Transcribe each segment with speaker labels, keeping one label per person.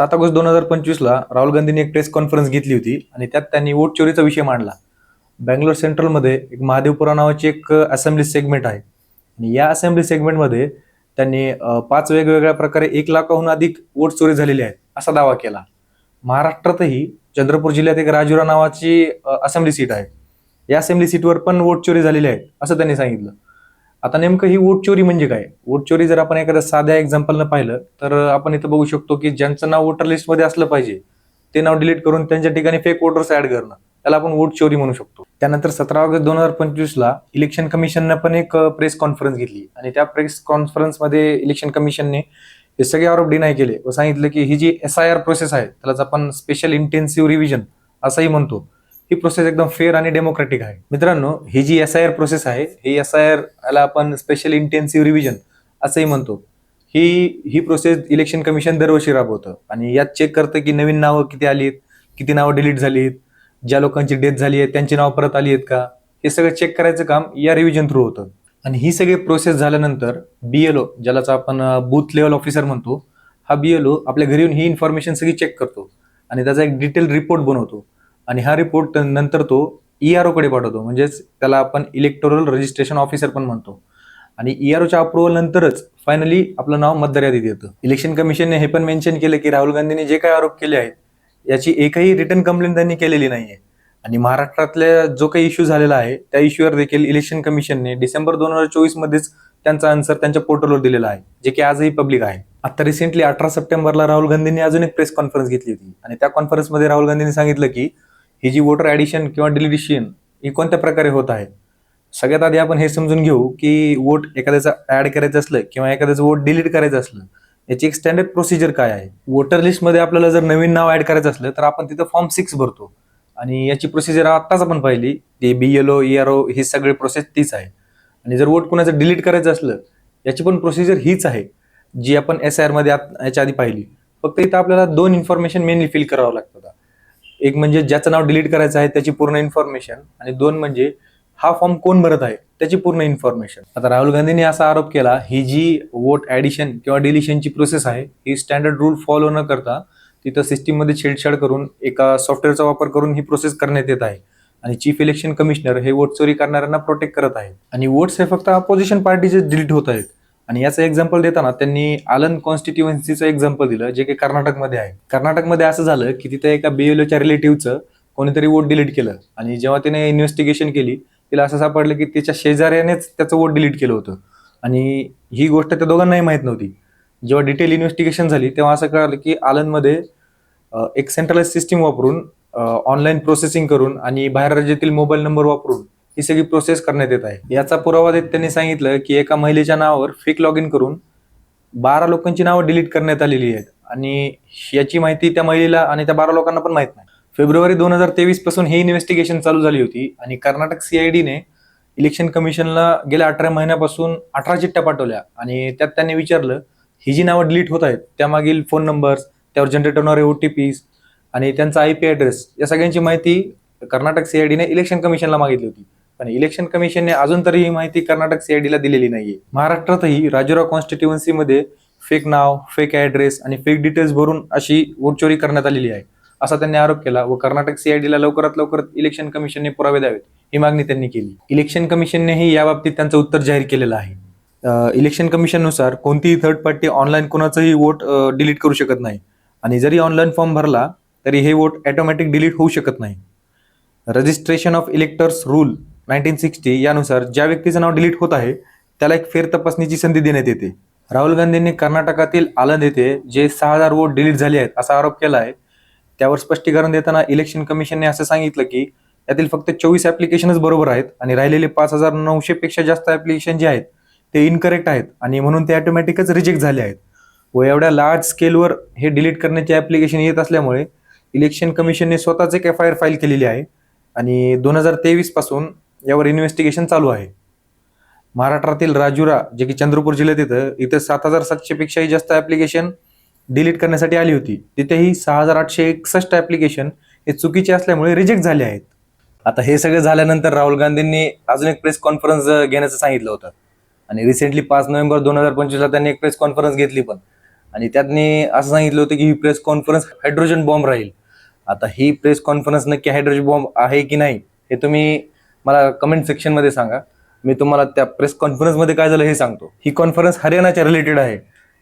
Speaker 1: सात ऑगस्ट दोन हजार पंचवीसला राहुल गांधींनी एक प्रेस कॉन्फरन्स घेतली होती आणि त्यात त्यांनी वोट चोरीचा विषय मांडला. बँगलोर सेंट्रलमध्ये एक महादेवपुरा नावाची एक असेंब्ली सेगमेंट आहे. आणि या असेंब्ली सेगमेंटमध्ये त्यांनी पाच वेगवेगळ्या प्रकारे एक लाखाहून अधिक वोट चोरी झालेली आहेत असा दावा केला. महाराष्ट्रातही चंद्रपूर जिल्ह्यात एक राजुरा नावाची असेंब्ली सीट आहे. या असेंब्ली सीटवर पण वोट चोरी झालेली आहे असं त्यांनी सांगितलं. आता नेमकं ही वोट चोरी म्हणजे काय? वोट चोरी जर आपण एखाद्या साध्या एक्झाम्पलनं पाहिलं तर आपण इथं बघू शकतो की ज्यांचं नाव वोटर लिस्टमध्ये असलं पाहिजे ते नाव डिलीट करून त्यांच्या ठिकाणी फेक वोटर्स ऍड करणं. त्याला आपण वोट चोरी म्हणू शकतो. त्यानंतर सतरा ऑगस्ट दोन हजार पंचवीसला इलेक्शन कमिशननं पण एक प्रेस कॉन्फरन्स घेतली. आणि त्या प्रेस कॉन्फरन्समध्ये इलेक्शन कमिशनने हे सगळे आरोप डिनाय केले व सांगितलं की ही जी एस आय आर प्रोसेस आहे त्यालाच आपण स्पेशल इंटेन्सिव्ह रिव्हिजन असंही म्हणतो. ही प्रोसेस एकदम फेअर आणि डेमोक्रॅटिक आहे. मित्रांनो ही जी एस आय आर प्रोसेस आहे ही एस आय आर याला आपण स्पेशल इंटेन्सिव्ह रिव्हिजन असंही म्हणतो. ही ही प्रोसेस इलेक्शन कमिशन दरवर्षी राबवतं. आणि यात चेक करतं की नवीन नावं किती आली आहेत किती नावं डिलीट झाली आहेत ज्या लोकांची डेथ झाली आहे त्यांची नावं परत आली आहेत का? हे सगळं चेक करायचं काम या रिव्हिजन थ्रू होतं. आणि ही सगळी प्रोसेस झाल्यानंतर बी एल ओ ज्यालाच आपण बूथ लेवल ऑफिसर म्हणतो हा बी एल ओ आपल्या घरी येऊन ही इन्फॉर्मेशन सगळी चेक करतो. आणि त्याचा एक डिटेल रिपोर्ट बनवतो. आणि हा रिपोर्ट नंतर तो ई आर ओकडे पाठवतो. म्हणजेच त्याला आपण इलेक्टोरल रजिस्ट्रेशन ऑफिसर पण म्हणतो. आणि ई आर ओच्या अप्रुव्हल नंतरच फायनली आपलं नाव मतदार्यादीत येतं. इलेक्शन कमिशनने हे पण मेन्शन केलं की राहुल गांधींनी जे काही आरोप केले आहेत याची एकही रिटर्न कंप्लेंट त्यांनी केलेली नाहीये. आणि महाराष्ट्रातल्या जो काही इश्यू झालेला आहे त्या इश्यूवर देखील इलेक्शन कमिशनने डिसेंबर दोन हजार चोवीस मध्येच त्यांचा आन्सर त्यांच्या पोर्टलवर दिलेला आहे जे की आजही पब्लिक आहे. आता रिसेंटली अठरा सप्टेंबरला राहुल गांधींनी अजून एक प्रेस कॉन्फरन्स घेतली होती. आणि त्या कॉन्फरन्समध्ये राहुल गांधींनी सांगितलं की ही जी वोटर ॲडिशन किंवा डिलिडिशन ही कोणत्या प्रकारे होत आहे? सगळ्यात आधी आपण हे समजून घेऊ की वोट एखाद्याचं ऍड करायचं असलं किंवा एखाद्याचं वोट डिलीट करायचं असलं याची एक स्टँडर्ड प्रोसिजर काय आहे? वोटर लिस्टमध्ये आपल्याला जर नवीन नाव ऍड करायचं असलं तर आपण तिथं फॉर्म सिक्स भरतो. आणि याची प्रोसिजर आत्ताच आपण पाहिली ती B L O R O ही सगळी प्रोसेस तीच आहे. आणि जर वोट कुणाचं डिलीट करायचं असलं याची पण प्रोसिजर हीच आहे जी आपण एस आय आरमध्ये आत- याच्या आधी पाहिली. फक्त इथं आपल्याला दोन इन्फॉर्मेशन मेनली फिल करावं लागतं एक म्हणजे ज्याचं नाव डिलीट करायचं आहे त्याची पूर्ण इन्फॉर्मेशन आणि दोन म्हणजे हा फॉर्म कोण भरत आहे त्याची पूर्ण इन्फॉर्मेशन आता राहुल गांधींनी असा आरोप केला ही जी वोट ऍडिशन किंवा डिलिशनची प्रोसेस आहे ही स्टँडर्ड रूल फॉलो न करता तिथं सिस्टीममध्ये छेडछाड करून एका सॉफ्टवेअरचा वापर करून ही प्रोसेस करण्यात येत आहे. आणि चीफ इलेक्शन कमिशनर हे वोट चोरी करणाऱ्यांना प्रोटेक्ट करत आहेत. आणि वोट्स हे फक्त अपोजिशन पार्टीचे डिलीट होत आहेत. आणि याचं एक्झाम्पल देताना त्यांनी आलन कॉन्स्टिट्युएन्सीचं एक्झाम्पल दिलं जे की कर्नाटकमध्ये आहे. कर्नाटकमध्ये असं झालं की तिथे एका बीएलओच्या रिलेटिव्हचं कोणीतरी वोट डिलीट केलं. आणि जेव्हा तिने इन्व्हेस्टिगेशन केली तिला असं सापडलं की तिच्या शेजाऱ्यानेच त्याचं वोट डिलीट केलं होतं. आणि ही गोष्ट त्या दोघांनाही माहीत नव्हती. जेव्हा डिटेल इन्व्हेस्टिगेशन झाली तेव्हा असं कळलं की आलनमध्ये एक सेंट्रलाइज सिस्टीम वापरून ऑनलाईन प्रोसेसिंग करून आणि बाहेर राज्यातील मोबाईल नंबर वापरून ही सगळी प्रोसेस करण्यात येत आहे. याचा पुरावा देत त्यांनी सांगितलं की एका महिलेच्या नावावर फेक लॉग इन करून बारा लोकांची नावं डिलीट करण्यात आलेली आहेत. आणि याची माहिती त्या महिलेला आणि त्या बारा लोकांना पण माहीत नाही. फेब्रुवारी दोन हजार तेवीसपासून ही इन्व्हेस्टिगेशन चालू झाली होती आणि कर्नाटक सीआयडीने इलेक्शन कमिशनला गेल्या अठरा महिन्यापासून अठरा चिठ्ठ्या पाठवल्या. आणि त्यात त्यांनी विचारलं ही जी नावं डिलीट होत आहेत त्यामागील फोन नंबर्स त्यावर जनरेट होणारे ओ टी पीज आणि त्यांचा आय पी ॲड्रेस या सगळ्यांची माहिती कर्नाटक सीआयडीने इलेक्शन कमिशनला मागितली होती. पण इलेक्शन कमिशनने अजून तरी ही माहिती कर्नाटक सीआयडीला दिलेली नाहीये. महाराष्ट्रातही राजुरा कॉन्स्टिट्युएन्सीमध्ये फेक नाव फेक ॲड्रेस आणि फेक डिटेल्स भरून अशी वोट चोरी करण्यात आलेली आहे. असा त्यांनी आरोप केला व कर्नाटक सीआयडीला लवकरात लवकर इलेक्शन कमिशनने पुरावे द्यावेत ही मागणी त्यांनी केली. इलेक्शन कमिशननेही याबाबतीत त्यांचं उत्तर जाहीर केलेलं आहे. इलेक्शन कमिशननुसार कोणतीही थर्ड पार्टी ऑनलाईन कोणाचंही वोट डिलीट करू शकत नाही. आणि जरी ऑनलाईन फॉर्म भरला तरी हे वोट ॲटोमॅटिक डिलीट होऊ शकत नाही. Registration of electors rule nineteen sixty यानुसार ज्या व्यक्तीचं नाव डिलीट होत आहे त्याला एक फेर तपासणीची संधी देण्यात येते. राहुल गांधींनी कर्नाटकातील आलंद येथे जे सहा हजार वोट डिलीट झाले आहेत असा आरोप केला आहे. त्यावर स्पष्टीकरण देताना इलेक्शन कमिशनने असं सांगितलं की यातील फक्त चोवीस ऍप्लिकेशनच बरोबर आहेत आणि राहिलेले पाच हजार नऊशे पेक्षा जास्त ऍप्लिकेशन जे आहेत ते इनकरेक्ट आहेत आणि म्हणून ते ऑटोमॅटिकच रिजेक्ट झाले आहेत. व एवढ्या लार्ज स्केलवर हे डिलीट करण्याचे ऍप्लिकेशन येत असल्यामुळे इलेक्शन कमिशनने स्वतःच एक एफ आय आर फाईल केलेली आहे. आणि दोन हजार तेवीसपासून यावर इन्व्हेस्टिगेशन चालू आहे. महाराष्ट्रातील राजुरा जे की चंद्रपूर जिल्ह्यात येतं इथं सात हजार सातशे पेक्षाही जास्त ऍप्लिकेशन डिलीट करण्यासाठी आली होती. तिथेही सहा हजार आठशे एकसष्ट ऍप्लिकेशन हे चुकीचे असल्यामुळे रिजेक्ट झाले आहेत. आता हे सगळं झाल्यानंतर राहुल गांधींनी अजून एक प्रेस कॉन्फरन्स घेण्याचं सांगितलं होतं. आणि रिसेंटली पाच नोव्हेंबर दोन हजार पंचवीसला त्यांनी एक प्रेस कॉन्फरन्स घेतली पण. आणि त्यांनी असं सांगितलं होतं की ही प्रेस कॉन्फरन्स हायड्रोजन बॉम्ब राहील. आता ही प्रेस कॉन्फरन्स नक्की हायड्रोजन बॉम्ब आहे की नाही हे तुम्ही मला कमेंट सेक्शनमध्ये सांगा. मी तुम्हाला त्या प्रेस कॉन्फरन्समध्ये काय झालं हे सांगतो. ही कॉन्फरन्स हरियाणाच्या रिलेटेड आहे.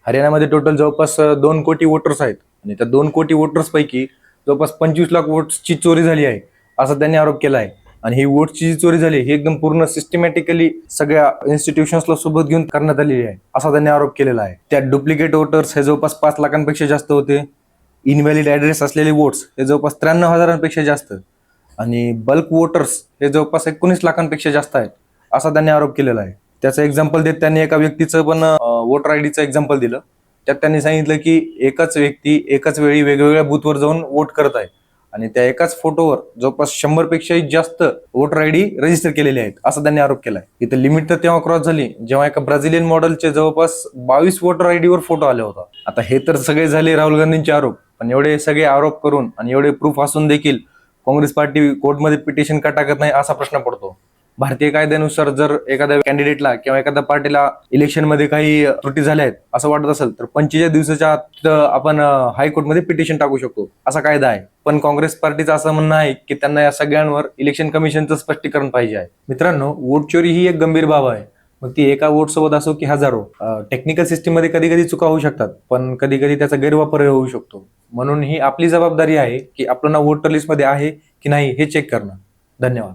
Speaker 1: हरियाणामध्ये टोटल जवळपास दोन कोटी वोटर्स आहेत. आणि त्या दोन कोटी वोटर्सपैकी जवळपास पंचवीस लाख वोट्सची चोरी झाली आहे असा त्यांनी आरोप केला आहे. आणि ही वोटची जी चोरी झाली ही एकदम पूर्ण सिस्टमॅटिकली सगळ्या इन्स्टिट्यूशन्सला सोबत घेऊन करण्यात आलेली आहे असा त्यांनी आरोप केलेला आहे. त्या डुप्लिकेट वोटर्स हे जवळपास पाच लाखांपेक्षा जास्त होते. इनव्हॅलिड ॲड्रेस असलेले वोट्स हे जवळपास त्र्याण्णव हजारांपेक्षा जास्त. आणि बल्क वोटर्स हे जवळपास एकोणीस लाखांपेक्षा जास्त आहेत असा त्यांनी आरोप केलेला आहे. त्याचं एक्झाम्पल देत त्यांनी एका व्यक्तीचं पण वोटर आय डीचं एक्झाम्पल दिलं. त्यात त्यांनी सांगितलं की एकच व्यक्ती एकाच वेळी वेगवेगळ्या बूथवर जाऊन वोट करत आहे. आणि त्या एकाच फोटोवर जवळपास शंभर पेक्षाही जास्त वोटर आय डी रजिस्टर केलेले आहेत असा त्यांनी आरोप केलाय. इथं लिमिट तर तेव्हा क्रॉस झाली जेव्हा एका ब्राझिलियन मॉडेलचे जवळपास बावीस वोटर आय डीवर फोटो आले होता. आता हे तर सगळे झाले राहुल गांधींचे आरोप पण एवढे सगळे आरोप करून आणि एवढे प्रूफ असून देखील काँग्रेस पार्टी कोर्टमध्ये पिटिशन का टाकत नाही असा प्रश्न पडतो. भारतीय कायद्यानुसार जर एखाद्या कॅन्डिडेटला किंवा एखाद्या पार्टीला इलेक्शनमध्ये काही त्रुटी झाल्या आहेत असं वाटत असेल तर पंचेचाळीस दिवसाच्या आत आपण हायकोर्टमध्ये पिटिशन टाकू शकतो असा कायदा आहे. पण काँग्रेस पार्टीचं असं म्हणणं आहे की त्यांना या सगळ्यांवर इलेक्शन कमिशनचं स्पष्टीकरण पाहिजे आहे. मित्रांनो वोट चोरी ही एक गंभीर बाब आहे. मग ती एका वोट सोबत असो की हजारो टेक्निकल सिस्टीममध्ये कधी कधी चुका होऊ शकतात पण कधी कधी त्याचा गैरवापर होऊ शकतो. म्हणून ही आपली जबाबदारी आहे की आपलं नाव वोटर लिस्टमध्ये आहे की नाही हे चेक करणं. धन्यवाद.